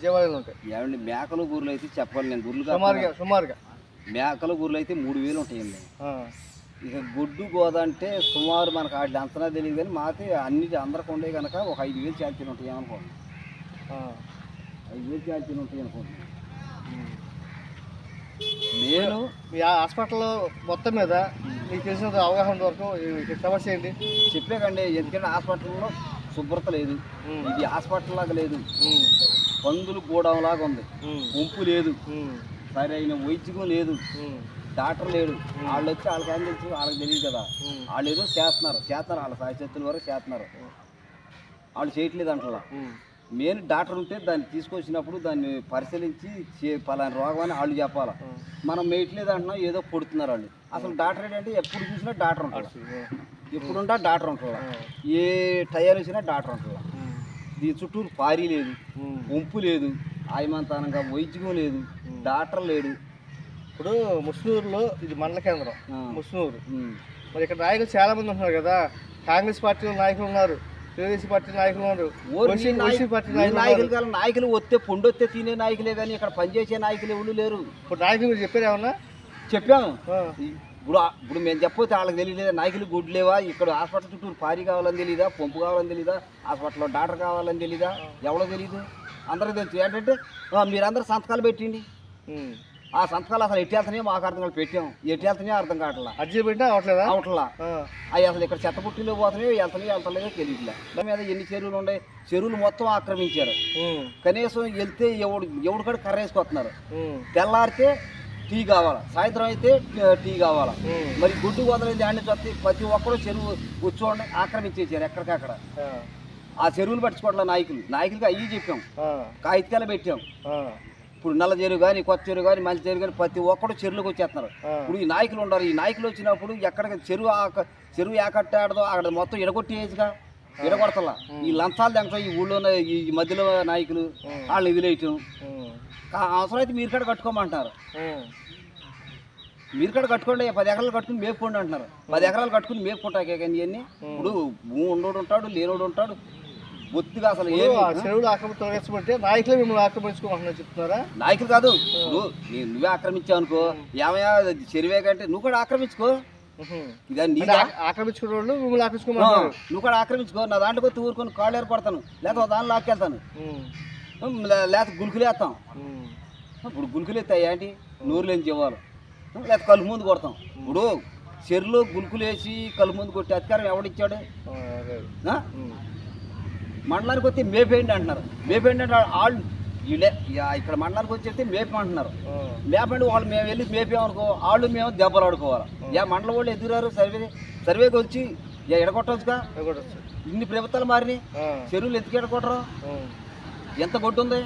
విజయవాడలో ఉంటాయి. ఏమండి మేకలు గూర్లు అయితే చెప్పాలి నేను గుర్లు సుమారుగా సుమారుగా. మేకల గూర్లు అయితే మూడు వేలు ఉంటాయండి. ఇక గుడ్డు గోద అంటే సుమారు మనకు వాటి అంచనా తెలియదు కానీ మాతే అన్ని అందరికి ఉండే కనుక ఒక ఐదు వేలు ఛార్జీలు ఉంటాయి అనుకో ఆ, ఐదు వేలు ఛార్జీలు ఉంటాయి అనుకోండి. నేను మీ ఆ హాస్పిటల్లో మొత్తం మీద మీకు తెలిసిన అవగాహన వరకు సమస్య ఏంటి? చెప్పాకండి ఎందుకంటే హాస్పిటల్లో శుభ్రత లేదు. ఇది హాస్పిటల్ లాగా లేదు. పందులు గూడం లాగా ఉంది. ఉంపు లేదు. సరైన వైద్యం లేదు. డాక్టర్ లేడు. వాళ్ళు వచ్చి వాళ్ళకి ఏం తెలుసు? వాళ్ళకి తెలియదు కదా. వాళ్ళు ఏదో చేస్తున్నారు. చేస్తున్నారు. వాళ్ళ సాయశక్తుల వరకు చేస్తున్నారు. వాళ్ళు చేయట్లేదు అంటలా మెయిన్ డాక్టర్ ఉంటే దాన్ని తీసుకొచ్చినప్పుడు దాన్ని పరిశీలించి పలానా రోగం అని వాళ్ళు చెప్పాలి. మనం మేయట్లేదు అంటున్నాం. ఏదో కొడుతున్నారు వాళ్ళు. అసలు డాక్టర్ ఏంటంటే ఎప్పుడు చూసినా డాక్టర్ ఉంటాడు. ఎప్పుడు ఉంటా డాక్టర్ ఉంటాడు. ఏ టైర్ వచ్చినా డాక్టర్ ఉంటాడు. ఉమ్, దీని చుట్టూరు పారీ లేదు ఉమ్. వంపు లేదు ఆయమంతానంగా వైద్యం లేదు డాక్టర్ లేడు. ఇప్పుడు ముస్నూరులో ఇది మండల కేంద్రం ముస్నూరు. మరి ఇక్కడ నాయకులు చాలా మంది ఉంటున్నారు కదా కాంగ్రెస్ పార్టీ నాయకులు ఉన్నారు తెలుగుదేశం పార్టీ నాయకులు ఉన్నారు నాయకులు. గల నాయకులు వస్తే పొండొత్తే తినే నాయకులే కానీ ఇక్కడ పనిచేసే నాయకులు ఎవరు లేరు. ఇప్పుడు నాయకులు చెప్పారు ఏమన్నా? చెప్పాము ఇప్పుడు ఇప్పుడు మేము చెప్పొస్తే వాళ్ళకి తెలియలేదా? నాయకులు గుడ్లు లేవా? ఇక్కడ హాస్పిటల్ చుట్టూ పారి కావాలని తెలీదా? పంపు కావాలని తెలీదా? హాస్పిటల్లో డాక్టర్ కావాలని తెలీదా? ఎవరో తెలియదు అందరికీ తెలుసు. ఏంటంటే మీరందరూ సంతకాలు పెట్టిండి. ఆ సంతకాలు అసలు ఎట్టి వెళ్తున్నాయో మాకు అర్థం కాదు పెట్టాం. ఎట్టి వెళ్తున్నాయో అర్థం కావట్లా. అర్జీ పెట్టినా అవట్లేదా? అవట్లా. అవి అసలు ఇక్కడ చెత్త పుట్టిలో పోతున్నాయో వెళ్తున్నాయో వెళ్తలేదో తెలియట్లే దాని మీద ఎన్ని చెరువులు ఉన్నాయి చెరువులు మొత్తం ఆక్రమించారు. కనీసం వెళ్తే ఎవడు ఎవడు కూడా కర్ర వేసుకొస్తున్నారు. తెల్లారితే టీ కావాలా? సాయంత్రం అయితే టీ- కావాలా. మరి గుడ్డు వదలైంది ఆడి నుంచి వస్తే ప్రతి ఒక్కరు చెరువు కూర్చోండి ఆక్రమించేసారు ఎక్కడికక్కడ. ఆ, చెరువులు పట్టుకోవట్లే నాయకులు. నాయకులకి అయ్యి చెప్పాం. కాగితాలు పెట్టాం. ఇప్పుడు నల్ల చెరువు కానీ కొత్త చెరువు కానీ మంచి చెరువు కానీ ప్రతి ఒక్కరు చెరువులకు వచ్చేస్తున్నారు. ఇప్పుడు ఈ నాయకులు ఉన్నారు ఈ నాయకులు వచ్చినప్పుడు ఎక్కడికి చెరువు చెరువు ఏకట్టాడదో అక్కడ మొత్తం ఎడగొట్టేయచ్చుగా. ఎడగొడతలా ఈ లంచాలు తెంగ ఈ ఊళ్ళో ఉన్న ఈ మధ్యలో నాయకులు ఉమ్, కా- అవసరం అయితే మీరు కూడా కట్టుకోమంటారు. ఉమ్. మీరు కూడా కట్టుకోండి పది ఎకరాలు కట్టుకుని మేపుకోండి అంటున్నారు. పది ఎకరాలు కట్టుకుని మేపుకుంటాకే కానీ ఇవన్నీ. ఇప్పుడు భూమి ఉన్నోడు ఉంటాడు లేనోడు ఉంటాడు. బొత్తిగా అసలు చెరువులు తొలగించమంటే నాయకులే మిమ్మల్ని ఆక్రమించుకోమంటున్నారు చెప్తున్నారా? నాయకులు కాదు. ఇప్పుడు నీ- నువ్వే ఆక్రమించావు అనుకో ఏమయ్యా చెరువే కంటే నువ్వు కూడా ఆక్రమించుకో. ఉహు. ఇదా అంటే నీదా? ఆ- ఆక్రమించుకునే వాళ్ళు మిమ్మల్ని ఆ, ఆక్రమించుకోమంటున్నారు నువ్వు కూడా ఆక్రమించుకో. నా దాంట్లోకి వచ్చి ఊరుకొని కాళ్ళు ఏర్పడతాను. లేకపోతే దాన్ని లాక్కెళ్తాను లేకపోతే గులుకులేస్తాం ఇప్పుడు గులుకులేస్తాయి ఏంటి? నూరు లేని జీవాలు లేకపోతే కళ్ళు ముందు కొడతాం. ఇప్పుడు చెరువులో గులుకులేసి కళ్ళు ముందు కొట్టి అధికారం ఎవడిచ్చాడు మండలానికి వస్తే మేపేయండి అంటున్నారు. మేపేయండి అంటే వాళ్ళు వీళ్ళే ఇక ఇక్కడ మండలానికి వచ్చి చెప్తే మేపమంటున్నారు. మేపండి వాళ్ళు మేము వెళ్ళి మేపామనుకో వాళ్ళు మేము దెబ్బలు ఆడుకోవాలి యా మండలం వాళ్ళు ఎదురారు సర్వే సర్వేకి వచ్చి ఎడగొట్టవచ్చుగా? ఎగొట్టొచ్చు. ఇన్ని ప్రభుత్వాలు మారినాయి. చెరువులు ఎందుకు ఎడగొట్టరు. ఎంత గొడ్డు ఉంది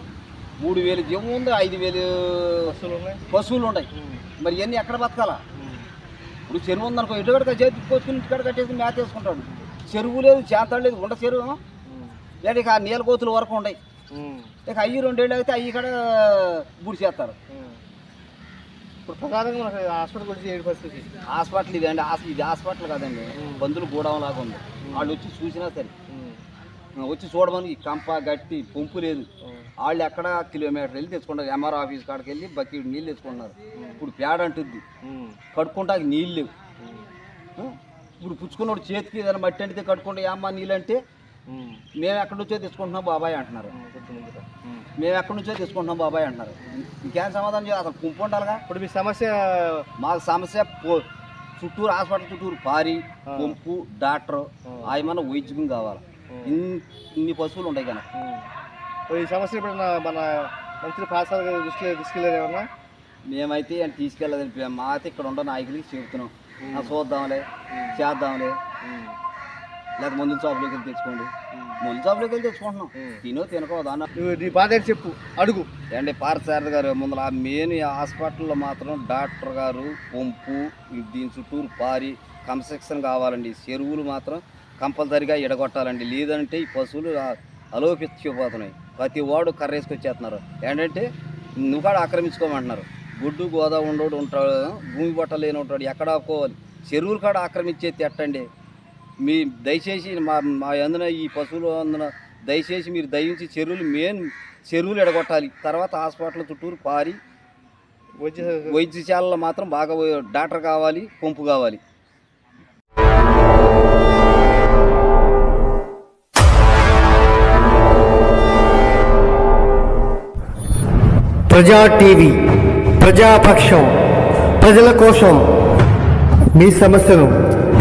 మూడు వేలు జీవం ఉంది ఐదు వేలు పశువులు ఉన్నాయి. మరి ఇవన్నీ ఎక్కడ బతకాలా? ఇప్పుడు చెరువు ఉందనుకో ఇటు కనుక చేతి పోసుకుని ఇంటికాడ కట్టేసి మేత వేసుకుంటాడు. చెరువు లేదు చేతాడు లేదు ఉండ చెరువు ఇక ఆ నీళ్ళ కోతుల వరకు ఉన్నాయి. ఇక అయ్యి రెండేళ్ళు అయితే అయ్యి కూడా గుడి చేస్తారు. ఇప్పుడు ప్రధానంగా మనకి హాస్పిటల్ గురించి ఏడు పరిస్థితి హాస్పిటల్ ఇది అండి. ఇది హాస్పిటల్ కాదండి. బంధువులు గూడెం లాగా ఉంది. వాళ్ళు వచ్చి చూసినా సరే. వచ్చి చూడమని ఈ కంప గట్టి పంపు లేదు. వాళ్ళు ఎక్కడ కిలోమీటర్ వెళ్ళి తెచ్చుకుంటారు. ఎంఆర్ ఆఫీస్ కాడికి వెళ్ళి బకెట్ నీళ్ళు తెచ్చుకుంటున్నారు. ఇప్పుడు పేడ అంటుంది ఉమ్, కడుక్కుంటాకి నీళ్ళు లేవు? ఇప్పుడు పుచ్చుకున్నోడు చేతికి ఏదైనా మట్టి అంటితే కట్టుకుంటే ఏమ్మా నీళ్ళు అంటే ఉమ్, మేము. ఎక్కడి నుంచో తెచ్చుకుంటున్నాం బాబాయ్ అంటున్నారు. మేము. ఎక్కడి నుంచో తెచ్చుకుంటున్నాం బాబాయ్ అంటున్నారు. ఇంకేం సమాధానం చేయాలి అసలు కుంపు ఉండాలిగా? ఇప్పుడు మీ సమస్య మాకు సమస్య చుట్టూరు హాస్పిటల్ చుట్టూరు పారి. పంపు డాక్టర్ ఆ. ఆయమన్న వైద్యం కావాలి. ఇన్ని ఇన్ని పశువులు ఉన్నాయి కనుక. ఈ సమస్య ఇప్పుడు మన మంత్రి పాసాల దృష్టిలో తీసుకెళ్ళారు ఏమన్నా? మేమైతే ఆయన తీసుకెళ్ళదని మాతో ఇక్కడ ఉండే నాయకులకి చెబుతున్నాం. చూద్దాంలే చేద్దాంలే. లేకపోతే మందుల షాపులోకి వెళ్ళి తెచ్చుకోండి. మందుల షాపులోకి వెళ్ళి తెచ్చుకుంటున్నాం. తినో తినకో దాన్న నువ్వు నీ బాధ ఏంటి చెప్పు అడుగు. అండి పార్థసారథి గారు ముందర ఆ మెయిన్ హాస్పిటల్లో మాత్రం డాక్టర్ గారు పంపు దీని చుట్టూరు పారి కన్స్ట్రక్షన్ కావాలండి. చెరువులు మాత్రం కంపల్సరిగా ఎడగొట్టాలండి. లేదంటే ఈ పశువులు అలోపించిపోతున్నాయి ప్రతి వాడు కర్రేసుకొచ్చేస్తున్నారు. ఏంటంటే నువ్వు కూడా ఆక్రమించుకోమంటున్నారు. గుడ్డు గోదా ఉండోడు ఉంటాడు భూమి బట్ట లేని ఉంటాడు ఎక్కడ చెరువులు కాడ ఆక్రమించేది ఎట్టండి? మీ దయచేసి మా మా అందున ఈ పశువులు అందున దయచేసి మీరు దయించి చెరువులు మెయిన్ చెరువులు ఎడగొట్టాలి. తర్వాత హాస్పిటల్ చుట్టూరు పారి వచ్చే వైద్యశాలలో మాత్రం బాగా డాక్టర్ కావాలి పంపు కావాలి. ప్రజా టీవీ ప్రజాపక్షం ప్రజల కోసం మీ సమస్యను